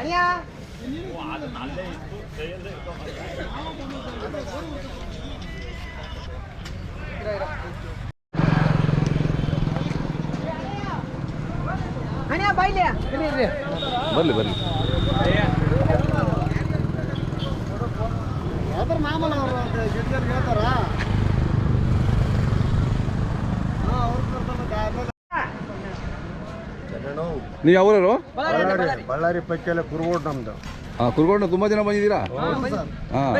மணியா மணியா பைலியா ಬರ್ಲಿ ಬರ್ಲಿ ಮಾಮೂಲ ಹೇಳ್ತಾರಾ ನೀವು ಯಾವ್ರವರು ಬಳ್ಳಾರಿ ಬಳ್ಳಾರಿ ಪಕ್ಕೆಲ್ಲ ಕುರುಗೋಡ್ ನಮ್ದು. ಹಾಂ ಕುರ್ಕೊಂಡು ತುಂಬ ಜನ ಬಂದಿದ್ದೀರಾ? ಹಾಂ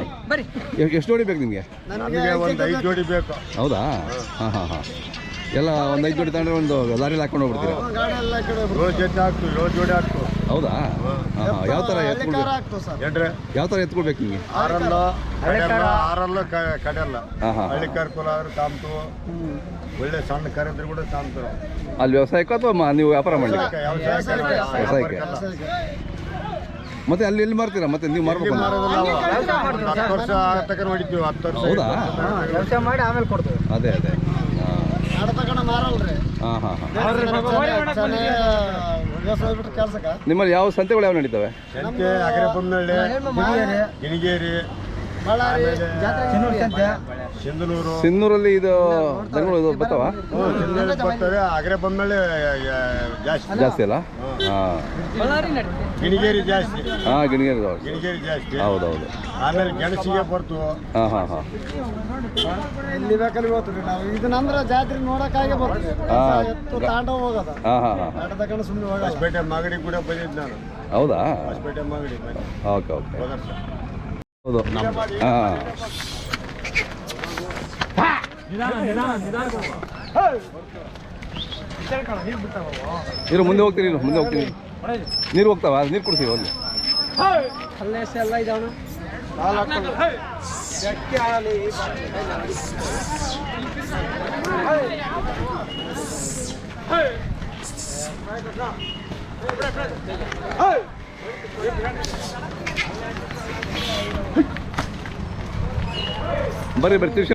ಎಷ್ಟು ಜೋಡಿ ಬೇಕು ನಿಮಗೆ? ನಮಗೆ ಒಂದು ಐದು ಜೋಡಿ ಬೇಕು. ಹೌದಾ? ಹಾಂ ಹಾಂ ಹಾಂ. ಎಲ್ಲ ಒಂದು ಐದು ಜೋಡಿ ತಗೊಂಡ್ರೆ ಒಂದು ಲಾರಿಲಿ ಹಾಕೊಂಡು ಹೋಗ್ಬಿಡ್ತೀರಾ? ಏಳು ಜೊತೆ ಹಾಕ್ತು ಏಳು ಜೋಡಿ ಹಾಕ್ತು ಹೌದಾ? ಹಾಂ. ಯಾವ ಥರ ಎತ್ಕೊಳ್ಬೇಕು? ಏನ್ರಿ ಯಾವ ಥರ ಎತ್ಕೊಳ್ಬೇಕು ನಿಮಗೆ? ಆರಲ್ಲ ಕಡೆಯಲ್ಲ ಆರಲ್ಲ ಕ- ಕಡೆಯಲ್ಲ. ಹಾಂ ಹಾಂ. ಹಳ್ಳಿ ಕರ್ಕುಲ ಆದ್ರೆ ಕಾಮ್ತು ಒಳ್ಳೆ ಸಣ್ಣ ಕರೆದ್ರೆ ಕೂಡ ಕಾಮ್ತು ಅಲ್ಲಿ ವ್ಯವಸಾಯಕ್ಕೆ ಅಥವಾ ಮ- ನೀವು ವ್ಯಾಪಾರ ಮಾಡಿ ವ್ಯವಸಾಯಕ್ಕೆ ಮತ್ತೆ ಅಲ್ಲಿ ಎಲ್ಲಿ ಮಾರ್ತೀರಾ? ಮತ್ತೆ ನೀವು ಮಾರ್ಬೇಕು ಹತ್ತು ವರ್ಷ ತಕ ಹೊಡಿತೀವಿ ಹತ್ತು ವರ್ಷ ಹೌದಾ? ವ್ಯವಸಾಯ ಮಾಡಿ ಆಮೇಲೆ ಕೊಡ್ತೀವಿ. ಅದೇ ಅದೇ. ಹಾಂ ಹಾಂ ಹಾಂ. ನಿಮ್ಮಲ್ಲಿ ಯಾವ ಸಂತೆಗಳು ಯಾವ ನಡೀತವೆ? ಸಂತೆ ಅಗರೆ ಬೊಮ್ಮನಹಳ್ಳಿ ಗಿಣಿಗೇರಿ. ಸಿಂಧನೂರು ಸಿನ್ನೂರಲ್ಲಿ ಇದು ದನಗಳು ಇದು ಬರ್ತಾವ? ಬರ್ತವೆ. ಅಗರೆ ಬೊಮ್ಮನಹಳ್ಳಿ ಜಾಸ್ತಿ. ಜಾಸ್ತಿ ಅಲ್ಲ? ಹಾಂ. ಗಿಣಿಗೇರಿ ಜಾಸ್ತಿ. ಹಾಂ ಗಿಣಿಗೇರಿ ಗಿಣಿಗೇರಿ ಜಾಸ್ತಿ. ಹೌದೌದು. ಆಮೇಲೆ ಗೆಣಸಿಗೆ ಬರ್ತು. ಹಾಂ ಹಾಂ ಹಾಂ. ಎಲ್ಲಿ ಬೇಕಲ್ಲಿ ಹೋಗ್ತೀವಿ ನಾವು ಇದನ್ನಂದ್ರೆ ಜಾತ್ರೆ ನೋಡಕ್ಕಾಗೆ ಬರ್ತೀವಿ. ಹಾ. ಎತ್ತು ತಾಂಡ ಹೋಗೋದ. ಹಾಂ ಹಾಂ ಹಾಂ. ತಾಂಡ ತಗೊಂಡು ಸುಮ್ಮನೆ ಹೋಗಲ್ಲ. ಹೊಸಪೇಟೆ ಮಾಗಡಿ ಕೂಡ ಬಂದಿದ್ದು ನಾನು. ಹೌದಾ? ಹೊಸಪೇಟೆ ಮಾಗಡಿ. Okay okay. ಹೋದ ಹೌದು ಇರು ಮುಂದೆ ಹೋಗ್ತೀನಿ ನೀನು ಮುಂದೆ ಹೋಗ್ತೀನಿ. ನೀರು ಹೋಗ್ತಾವ ನೀರು ಕುಡಿಸ್ತೀವಿ ಅಲ್ಲಿ. ಎಲ್ಲ ಬರ್ರಿ ಬರ್ತೀವಿ